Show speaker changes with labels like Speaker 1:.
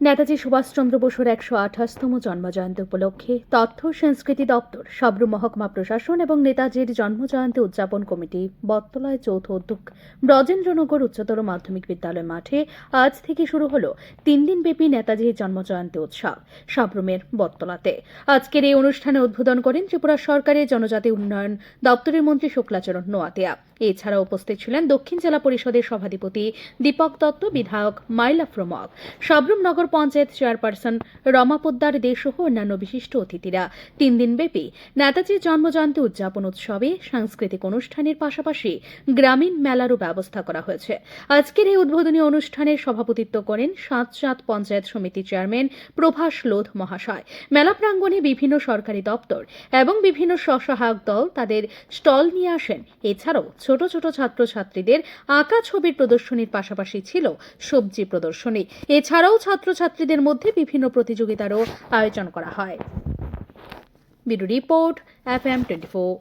Speaker 1: নেতাজি সুভাষচন্দ্র বসুর একশো আঠাশতম জন্মজয়ন্তী উপলক্ষে তথ্য সংস্কৃতি দপ্তর, সাবরু মহকুমা প্রশাসন এবং নেতাজির জন্মজয়ন্তী উদযাপন কমিটি বটতলায় যৌথ উদ্যোগ ব্রজেন্দ্রনগর উচ্চতর মাধ্যমিক বিদ্যালয় মাঠে আজ থেকে শুরু হলো তিন দিনব্যাপী নেতাজির জন্মজয়ন্তী উৎসব সাবরুমের বটতলাতে। আজকের এই অনুষ্ঠানে উদ্বোধন করেন ত্রিপুরা সরকারের জনজাতি উন্নয়ন দপ্তরের মন্ত্রী শুক্লাচরণ নোয়াতিয়া। এছাড়া উপস্থিত ছিলেন দক্ষিণ জেলা পরিষদের সভাধিপতি দীপক দত্ত, বিধায়ক মাইলা প্রমক সাবরুম নগর পঞ্চায়েত চেয়ারপারসন রমা পোদ্দার দে সহ অন্যান্য বিশিষ্ট অতিথিরা। তিন দিনব্যাপী নেতাজির জন্মজয়ন্তী উদযাপন উৎসবে সাংস্কৃতিক অনুষ্ঠানের পাশাপাশি গ্রামীণ মেলারও ব্যবস্থা করা হয়েছে। আজকের এই উদ্বোধনী অনুষ্ঠানের সভাপতিত্ব করেন সাতচাঁদ পঞ্চায়েত সমিতি চেয়ারম্যান প্রভাস লোধ মহাশয়। মেলা প্রাঙ্গণে বিভিন্ন সরকারি দপ্তর এবং বিভিন্ন স্বসহায়ক দল তাদের স্টল নিয়ে আসেন। এছাড়াও ছোট ছোট ছাত্রছাত্রীদের আঁকা ছবির প্রদর্শনীর পাশাপাশি ছিল সবজি প্রদর্শনী। এছাড়াও ছাত্রছাত্রীদের মধ্যে বিভিন্ন প্রতিযোগিতারও আয়োজন করা হয়। বিডু report F M twenty four.